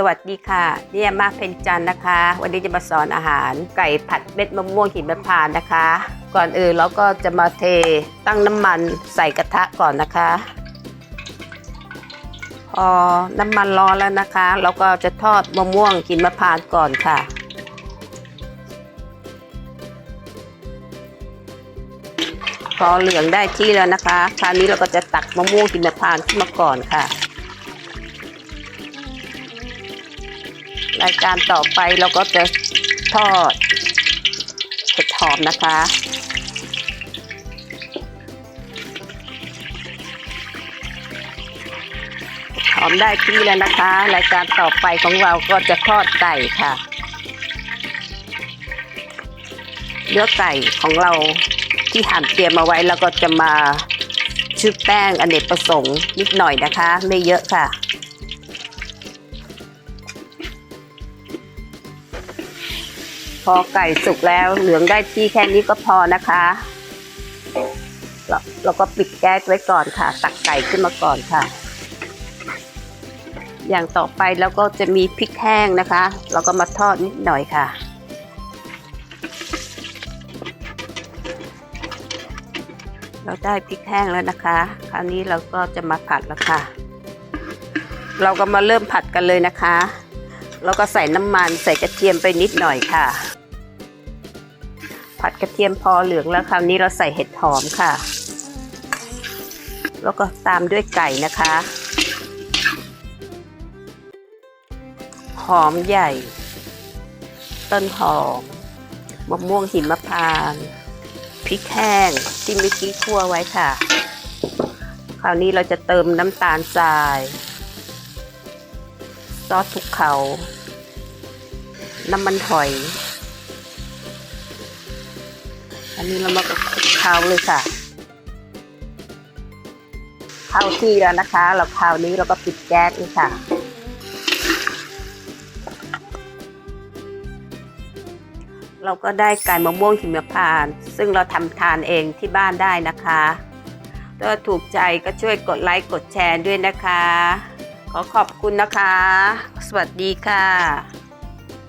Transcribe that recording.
สวัสดีค่ะ เนี่ยมาเพนจันนะคะ วันนี้จะมาสอนอาหารไก่ผัดเม็ดมะม่วงหิมพานต์นะคะ ก่อนอื่นเราก็จะมาเทตั้งน้ำมันใส่กระทะก่อนนะคะ พอน้ำมันร้อนแล้วนะคะ เราก็จะทอดมะม่วงหิมพานต์ก่อนค่ะพอเหลืองได้ที่แล้วนะคะ คราวนี้เราก็จะตักมะม่วงหิมพานต์ขึ้นมาก่อนค่ะ รายการต่อไปเราก็จะทอดเห็ดหอมนะคะ หอมได้ที่แล้วนะคะ รายการต่อไปของเราก็จะทอดไก่ค่ะเนื้อไก่ของเราที่หั่นเตรียมมาไว้แล้วก็จะมาชุบแป้งอเนกประสงค์นิดหน่อยนะคะ ไม่เยอะค่ะ อไก่สุกแล้วเหลืองได้ที่แค่นี้ก็พอนะคะเราเราก็ปิดแก๊สไว้ก่อนค่ะ ตักไก่ขึ้นมาก่อนค่ะ อย่างต่อไปเราก็จะมีพริกแห้งนะคะ เราก็มาทอดนิดหน่อยค่ะเราได้พริกแห้งแล้วนะคะ คราวนี้เราก็จะมาผัดแล้วค่ะ เราก็มาเริ่มผัดกันเลยนะคะ แล้วก็ใส่น้ำมันใส่กระเทียมไปนิดหน่อยค่ะ ผัดกระเทียมพอเหลืองแล้วคราวนี้เราใส่เห็ดหอมค่ะ แล้วก็ตามด้วยไก่นะคะ หอมใหญ่ ต้นหอมมะม่วงหิมพานต์พริกแห้งที่เมื่อกี้คั่วไว้ค่ะ คราวนี้เราจะเติมน้ำตาลทราย ซอสทุกเขา น้ำมันหอย อันนี้เรามากเคล้าเลยค่ะเข้าที่แล้วนะคะเราคราวนี้เราก็ปิดแก๊สเลยค่ะเราก็ได้ไก่มะม่วงหิมพานต์ซึ่งเราทำทานเองที่บ้านได้นะคะถ้าถูกใจก็ช่วยกดไลค์กดแชร์ด้วยนะคะ ขอขอบคุณนะคะ สวัสดีค่ะ